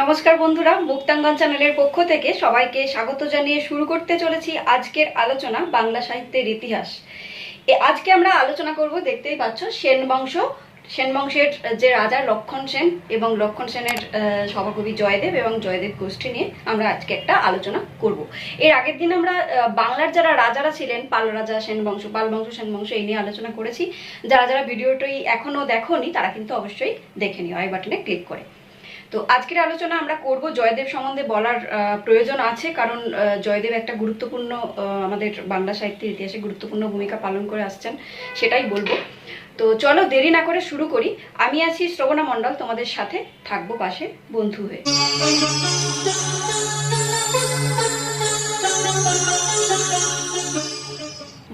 নমস্কার বন্ধুরা, মুক্তাঙ্গন চ্যানেলের পক্ষ থেকে সবাইকে স্বাগত জানিয়ে শুরু করতে চলেছি আজকের আলোচনা বাংলা সাহিত্যের ইতিহাস। এ আজকে আমরা আলোচনা করব, দেখতেই পাচ্ছ, সেন বংশ। সেন বংশের যে রাজা লক্ষণ সেন এবং লক্ষণ সেনের সভাকবি জয়দেব এবং জয়দেব গোষ্ঠী নিয়ে আমরা আজকে একটা আলোচনা করব। এর আগের দিন আমরা বাংলার যারা রাজারা ছিলেন, পাল রাজা, সেন বংশ, পাল বংশ, সেন বংশ এই নিয়ে আলোচনা করেছি। যারা যারা ভিডিওটি এখনও দেখোনি, তারা কিন্তু অবশ্যই দেখে নিও, আই বাটনে ক্লিক করে। তো আজকের আলোচনা আমরা করব জয়দেব সম্বন্ধে বলার প্রয়োজন আছে, কারণ জয়দেব একটা গুরুত্বপূর্ণ আমাদের বাংলা সাহিত্যের ইতিহাসে গুরুত্বপূর্ণ ভূমিকা পালন করে আসছেন, সেটাই বলব। তো চলো দেরি না করে শুরু করি। আমি আছি শ্রবণা মণ্ডল, তোমাদের সাথে থাকব পাশে বন্ধু হয়ে।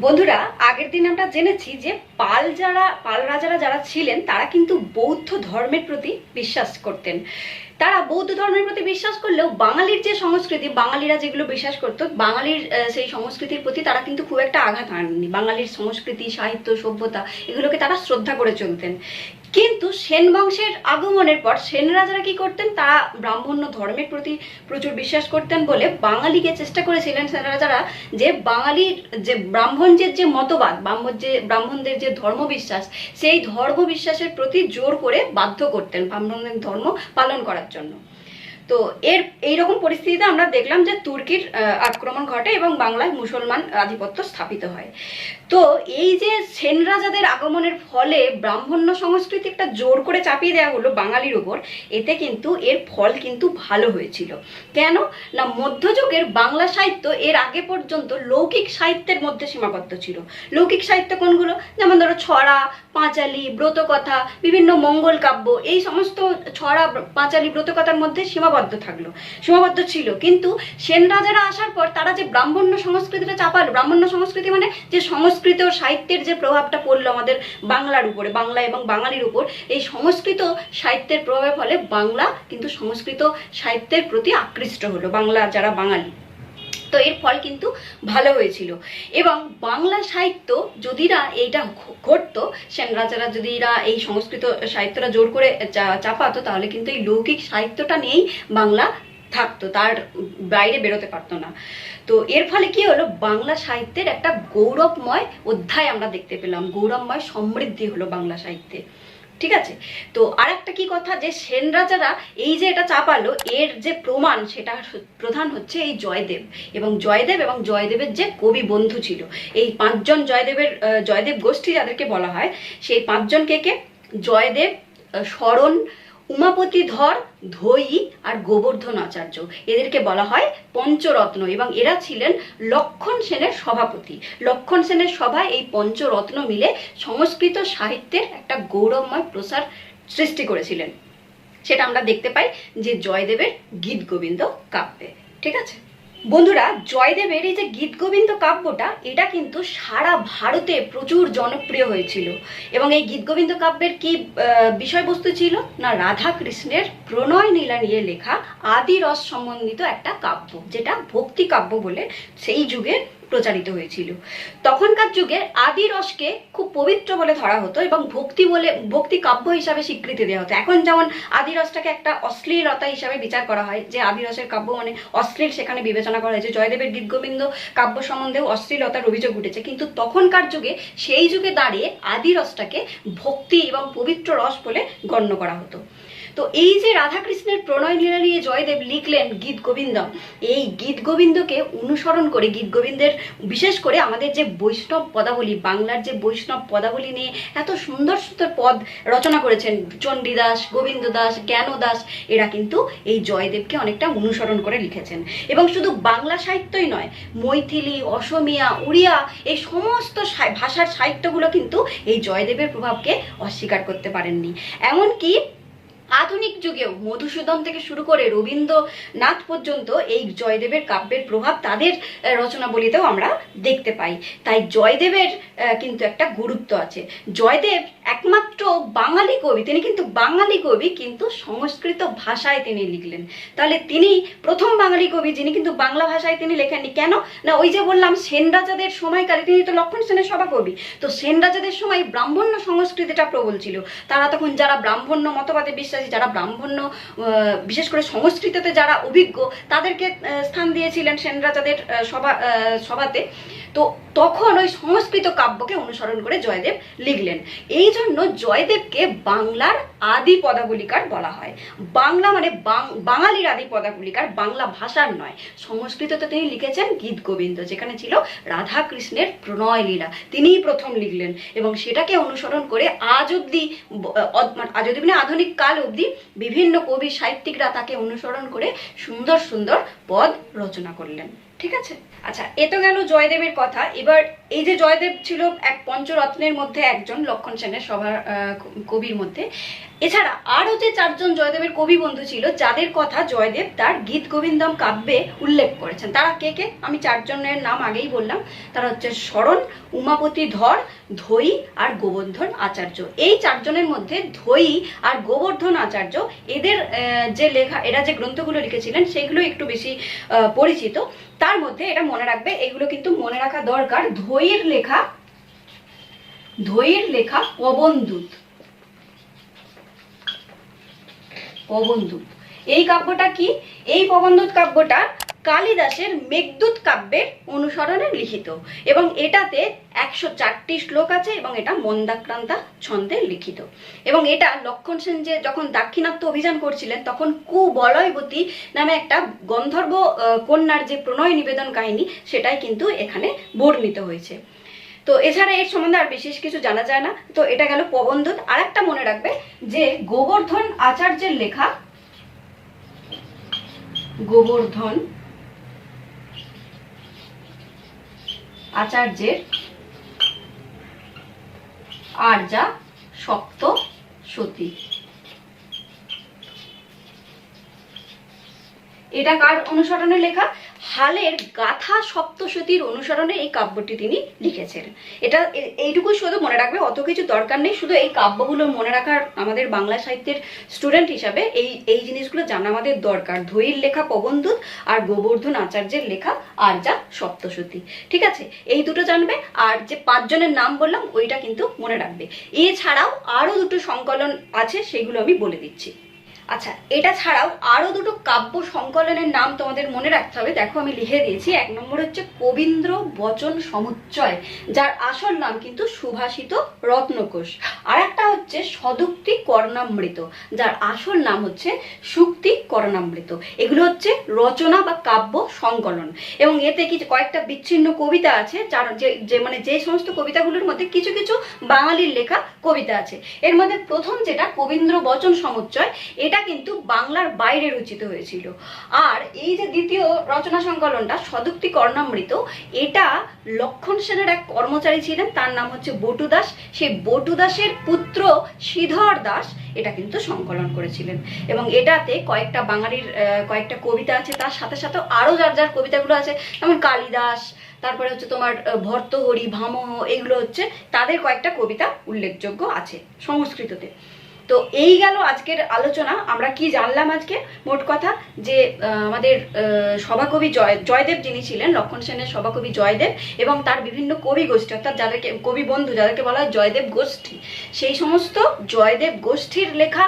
বন্ধুরা, আগের দিন আমরা জেনেছি যে পাল যারা, পাল রাজারা যারা ছিলেন, তারা কিন্তু বৌদ্ধ ধর্মের প্রতি বিশ্বাস করতেন। তারা বৌদ্ধ ধর্মের প্রতি বিশ্বাস করলেও বাঙালির যে সংস্কৃতি, বাঙালিরা যেগুলো বিশ্বাস করত, বাঙালির সেই সংস্কৃতির প্রতি তারা কিন্তু খুব একটা আঘাত আনেননি বাঙালির সংস্কৃতি, সাহিত্য, সভ্যতা, এগুলোকে তারা শ্রদ্ধা করে চলতেন। কিন্তু সেন বংশের আগমনের পর সেন রাজারা কি করতেন? তারা ব্রাহ্মণ্য ধর্মের প্রতি প্রচুর বিশ্বাস করতেন বলে বাঙালিকে চেষ্টা করেছিলেন সেন রাজারা যে বাঙালির যে ব্রাহ্মণদের যে মতবাদ ব্রাহ্মণ যে ব্রাহ্মণদের যে ধর্ম বিশ্বাস সেই ধর্ম বিশ্বাসের প্রতি জোর করে বাধ্য করতেন ব্রাহ্মণদের ধর্ম পালন করার জন্য। তো এর, এইরকম পরিস্থিতিতে আমরা দেখলাম যে তুর্কির আক্রমণ ঘটে এবং বাংলায় মুসলমান আধিপত্য স্থাপিত হয়। তো এই যে সেন রাজাদের আগমনের ফলে ব্রাহ্মণ্য সংস্কৃতি একটা জোর করে চাপিয়ে দেওয়া হলো বাঙালির উপর এতে কিন্তু এর ফল কিন্তু ভালো হয়েছিল। কেন? না, মধ্যযুগের বাংলা সাহিত্য এর আগে পর্যন্ত লৌকিক সাহিত্যের মধ্যে সীমাবদ্ধ ছিল। লৌকিক সাহিত্য কোনগুলো? যেমন ধরো ছড়া, পাঁচালি, ব্রতকথা, বিভিন্ন মঙ্গল কাব্য, এই সমস্ত ছড়া, পাঁচালি, ব্রতকথার মধ্যে সীমাবদ্ধ থাকল। সীমাবদ্ধ ছিল। কিন্তু সেন রাজারা আসার পর তারা যে ব্রাহ্মণ্য সংস্কৃতিটা চাপালো, ব্রাহ্মণ্য সংস্কৃতি মানে যে সংস্কৃত ও সাহিত্যের যে প্রভাবটা পড়ল আমাদের বাংলার উপরে, বাংলা এবং বাঙালির উপর, এই সংস্কৃত সাহিত্যের প্রভাবের ফলে বাংলা কিন্তু সংস্কৃত সাহিত্যের প্রতি আকৃষ্ট হলো, বাংলা যারা বাঙালি। তো এর ফল কিন্তু ভালো হয়েছিল। এবং বাংলা সাহিত্য যদিরা এইটা ঘটতো, সেন রাজারা যদি এরা এই সংস্কৃত সাহিত্যটা জোর করে চাপাতো, তাহলে কিন্তু এই লৌকিক সাহিত্যটা নিয়েই বাংলা থাকতো, তার বাইরে বেরোতে পারতো না। তো এর ফলে কি হলো, বাংলা সাহিত্যের একটা গৌরবময় অধ্যায় আমরা দেখতে পেলাম। গৌরবময় সমৃদ্ধি হলো বাংলা সাহিত্যে। ঠিক আছে? তো আর একটা কি কথা যে সেন রাজারা এই যে এটা চাপালো, এর যে প্রমাণ সেটা প্রধান হচ্ছে এই জয়দেব এবং জয়দেব এবং জয়দেবের যে কবি বন্ধু ছিল। এই পাঁচজন জয়দেবের জয়দেব গোষ্ঠী যাদেরকে বলা হয়, সেই পাঁচজন কে কে? জয়দেব শরণ উমাপতি ধর ধৈ আর গোবর্ধন আচার্য। এদেরকে বলা হয় পঞ্চরত্ন এবং এরা ছিলেন লক্ষণ সেনের সভাপতি। লক্ষণ সেনের সভায় এই পঞ্চরত্ন মিলে সংস্কৃত সাহিত্যের একটা গৌরবময় প্রসার সৃষ্টি করেছিলেন। সেটা আমরা দেখতে পাই যে জয়দেবের গীত গোবিন্দ কাব্যে। ঠিক আছে? বন্ধুরা, জয়দেবের এই যে গীত গোবিন্দ কাব্যটা, এটা কিন্তু সারা ভারতে প্রচুর জনপ্রিয় হয়েছিল। এবং এই গীত গোবিন্দ কাব্যের কি বিষয়বস্তু ছিল? না রাধা কৃষ্ণের প্রণয় নীলা নিয়ে লেখা আদি রস সম্বন্ধিত একটা কাব্য, যেটা ভক্তি কাব্য বলে সেই যুগে প্রচারিত হয়েছিল। তখনকার যুগে আদি রসকে খুব পবিত্র বলে ধরা হতো এবং ভক্তি বলে, ভক্তি কাব্য হিসাবে স্বীকৃতি দেওয়া হতো। এখন যেমন আদি রসটাকে একটা অশ্লীলতা হিসাবে বিচার করা হয়, যে আদি রসের কাব্য মানে অশ্লীল, সেখানে বিবেচনা করা হয়েছে। জয়দেবের গীত গোবিন্দ কাব্য সম্বন্ধেও অশ্লীলতার অভিযোগ উঠেছে। কিন্তু তখনকার যুগে সেই যুগে দাঁড়িয়ে আদি রসটাকে ভক্তি এবং পবিত্র রস বলে গণ্য করা হতো। তো এই যে রাধাকৃষ্ণের প্রণয় লীলা নিয়ে জয়দেব লিখলেন গীত গোবিন্দম এই গীত গোবিন্দকে অনুসরণ করে, গীত গোবিন্দের বিশেষ করে আমাদের যে বৈষ্ণব পদাবলী, বাংলার যে বৈষ্ণব পদাবলী নিয়ে এত সুন্দর সুন্দর পদ রচনা করেছেন, চণ্ডীদাস গোবিন্দ দাস জ্ঞান দাস এরা কিন্তু এই জয়দেবকে অনেকটা অনুসরণ করে লিখেছেন। এবং শুধু বাংলা সাহিত্যই নয়, মৈথিলি, অসমিয়া, উড়িয়া, এই সমস্ত ভাষার সাহিত্যগুলো কিন্তু এই জয়দেবের প্রভাবকে অস্বীকার করতে পারেননি। এমনকি আধুনিক যুগেও মধুসূদন থেকে শুরু করে রবীন্দ্রনাথ পর্যন্ত এই জয়দেবের কাব্যের প্রভাব তাদের রচনাবলিতেও আমরা দেখতে পাই। তাই জয়দেবের কিন্তু একটা গুরুত্ব আছে। জয়দেব একমাত্র বাঙালি কবি, তিনি কিন্তু বাঙালি কবি, কিন্তু সংস্কৃত ভাষায় তিনি লিখলেন। তাহলে তিনি প্রথম বাঙালি কবি যিনি কিন্তু বাংলা ভাষায় তিনি লেখেননি। কেন? না, ওই যে বললাম সেন রাজাদের সময়কালে তিনি তো লক্ষণ সেনের সভা কবি। তো সেন রাজাদের সময় ব্রাহ্মণ্য সংস্কৃতিটা প্রবল ছিল। তারা তখন যারা ব্রাহ্মণ্য মতবাদে বিশ্বাস বিশ্বাসী, যারা ব্রাহ্মণ্য বিশেষ করে সংস্কৃততে যারা অভিজ্ঞ, তাদেরকে স্থান দিয়েছিলেন সেন রাজাদের সভা সভাতে। তো তখন ওই সংস্কৃত কাব্যকে অনুসরণ করে জয়দেব লিখলেন। এই জন্য জয়দেবকে বাংলার আদি পদাবলিকার বলা হয়। বাংলা মানে বাঙালির আদি পদাবলিকার, বাংলা ভাষার নয়। সংস্কৃততে তিনি লিখেছেন গীত গোবিন্দ, যেখানে ছিল রাধা কৃষ্ণের প্রণয় লীলা। তিনিই প্রথম লিখলেন এবং সেটাকে অনুসরণ করে আজ অব্দি মানে আজ অব্দি মানে আধুনিক কাল অব্দি বিভিন্ন কবি সাহিত্যিকরা তাকে অনুসরণ করে সুন্দর সুন্দর পদ রচনা করলেন। ঠিক আছে? আচ্ছা এ তো গেল জয়দেবের কথা। এবার এই যে জয়দেব ছিল এক পঞ্চরত্নের মধ্যে একজন, লক্ষণ সেনের সভার কবির মধ্যে। এছাড়া আরও যে চারজন জয়দেবের কবি বন্ধু ছিল, যাদের কথা জয়দেব তার গীত গোবিন্দম কাব্যে উল্লেখ করেছেন। তারা কে কে? আমি চারজনের নাম আগেই বললাম। তারা হচ্ছে শরণ, উমাপতি ধর ধৈ আর গোবর্ধন আচার্য। এই চারজনের মধ্যে ধৈ আর গোবর্ধন আচার্য, এদের যে লেখা, এরা যে গ্রন্থগুলো লিখেছিলেন সেগুলো একটু বেশি পরিচিত। তার মধ্যে এটা মনে রাখবে, এগুলো কিন্তু মনে রাখা দরকার। ধৈয়ের লেখা ধৈয়ের লেখা অবন্দূত পবনদূত। এই কাব্যটা কি? এই পবনদূত কাব্যটা কালিদাসের মেঘদূত কাব্যের অনুসরণে লিখিত এবং এটাতে একশো চারটি শ্লোক আছে এবং এটা মন্দাক্রান্তা ছন্দে লিখিত। এবং এটা লক্ষণ সেন যে যখন দাক্ষিণাত্য অভিযান করছিলেন, তখন কুবলয়বতী নামে একটা গন্ধর্ব কন্যার যে প্রণয় নিবেদন কাহিনী, সেটাই কিন্তু এখানে বর্ণিত হয়েছে। তো এছাড়া এর সম্বন্ধে আর বিশেষ কিছু জানা যায় না। তো এটা গেল প্রবন্ধন। আর একটা মনে রাখবে যে গোবর্ধন আচার্যের লেখা গোবর্ধন আচার্যের আর্যা সপ্ত সতী। এটা কার অনুসরণে লেখা? হালের গাথা সপ্তশতীর অনুসরণে এই কাব্যটি তিনি লিখেছেন। এটা এইটুকু শুধু মনে রাখবে, অত কিছু দরকার নেই, শুধু এই কাব্যগুলো মনে রাখার আমাদের বাংলা সাহিত্যের স্টুডেন্ট হিসাবে এই এই জিনিসগুলো জানা আমাদের দরকার। ধৈর লেখা পবনদূত আর গোবর্ধন আচার্যের লেখা আর্যা সপ্তশতী। ঠিক আছে? এই দুটো জানবে, আর যে পাঁচজনের নাম বললাম, ওইটা কিন্তু মনে রাখবে। এছাড়াও আরও দুটো সংকলন আছে, সেগুলো আমি বলে দিচ্ছি। আচ্ছা এটা ছাড়াও আরও দুটো কাব্য সংকলনের নাম তোমাদের মনে রাখতে হবে। দেখো, আমি লিখে দিয়েছি। এক নম্বর হচ্ছে কবীন্দ্র বচন সমুচ্চয়, যার আসল নাম কিন্তু সুভাষিত রত্নকোষ। আর একটা হচ্ছে সদুক্তি কর্ণামৃত, যার আসল নাম হচ্ছে সুক্তি কর্ণামৃত। এগুলো হচ্ছে রচনা বা কাব্য সংকলন। এবং এতে কিছু কয়েকটা বিচ্ছিন্ন কবিতা আছে, যার যে মানে যে সমস্ত কবিতাগুলোর মধ্যে কিছু কিছু বাঙালির লেখা কবিতা আছে। এর মধ্যে প্রথম যেটা, কবীন্দ্র বচন সমুচ্চয়, এটা কিন্তু বাংলার বাইরে রচিত হয়েছিল। আর এই যে দ্বিতীয় রচনা সংকলনটা, সদুক্তি কর্ণামৃত, এটা লক্ষণ সেনের এক কর্মচারী ছিলেন, তার নাম হচ্ছে বটু দাস। সেই বটু দাসের পুত্র শ্রীধর দাস এটা কিন্তু সংকলন করেছিলেন। এবং এটাতে কয়েকটা বাঙালির কয়েকটা কবিতা আছে, তার সাথে সাথে আরও যার যার কবিতাগুলো আছে, যেমন কালিদাস, তারপরে হচ্ছে তোমার ভর্তহরি, ভামহ, এগুলো হচ্ছে তাদের কয়েকটা কবিতা উল্লেখযোগ্য আছে সংস্কৃততে। তো এই গেল আজকের আলোচনা। আমরা কি জানলাম আজকে? মোট কথা যে আমাদের সভাকবি জয়, জয়দেব যিনি ছিলেন, লক্ষণ সেনের সভাকবি জয়দেব এবং তার বিভিন্ন কবি গোষ্ঠী, অর্থাৎ যাদেরকে, কবি বন্ধু যাদেরকে বলা হয় জয়দেব গোষ্ঠী। সেই সমস্ত জয়দেব গোষ্ঠীর লেখা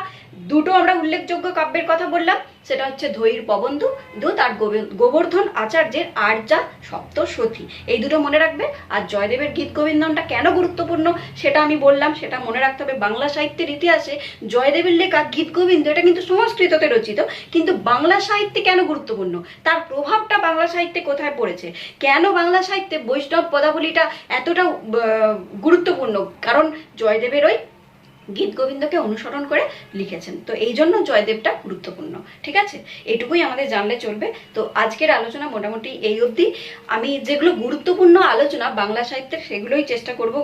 দুটো আমরা উল্লেখযোগ্য কাব্যের কথা বললাম, সেটা হচ্ছে ধৈর পবন্ধু দূত আর গোবর্ধন আচার্যের আর্যা সপ্তসতী এই দুটো মনে রাখবে? আর জয়দেবের গীত গোবিন্দনটা কেন গুরুত্বপূর্ণ সেটা আমি বললাম, সেটা মনে রাখতে হবে বাংলা সাহিত্যের ইতিহাসে জয়দেবের লেখা গীত গোবিন্দ, এটা কিন্তু সংস্কৃততে রচিত, কিন্তু বাংলা সাহিত্যে কেন গুরুত্বপূর্ণ? তার প্রভাবটা বাংলা সাহিত্যে কোথায় পড়েছে? কেন বাংলা সাহিত্যে বৈষ্ণব পদাবলীটা এতটা গুরুত্বপূর্ণ? কারণ জয়দেবের ওই গীত গোবিন্দকে অনুসরণ করে লিখেছেন। তো এই জন্য জয়দেবটা গুরুত্বপূর্ণ, ঠিক আছে? এটুকুই আমাদের জানলে চলবে। তো আজকের আলোচনা মোটামুটি এই অবধি। আমি যেগুলো গুরুত্বপূর্ণ আলোচনা বাংলা সাহিত্যের, সেগুলোই চেষ্টা করব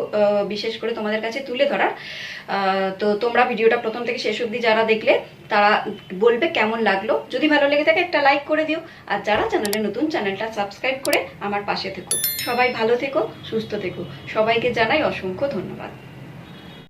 বিশেষ করে তোমাদের কাছে তুলে ধরার। তো তোমরা ভিডিওটা প্রথম থেকে শেষ অবধি যারা দেখলে, তারা বলবে কেমন লাগল। যদি ভালো লেগে থাকে, একটা লাইক করে দিও। আর যারা চ্যানেলে নতুন, চ্যানেলটা সাবস্ক্রাইব করে আমার পাশে থেকো। সবাই ভালো থেকো, সুস্থ থেকো। সবাইকে জানাই অসংখ্য ধন্যবাদ।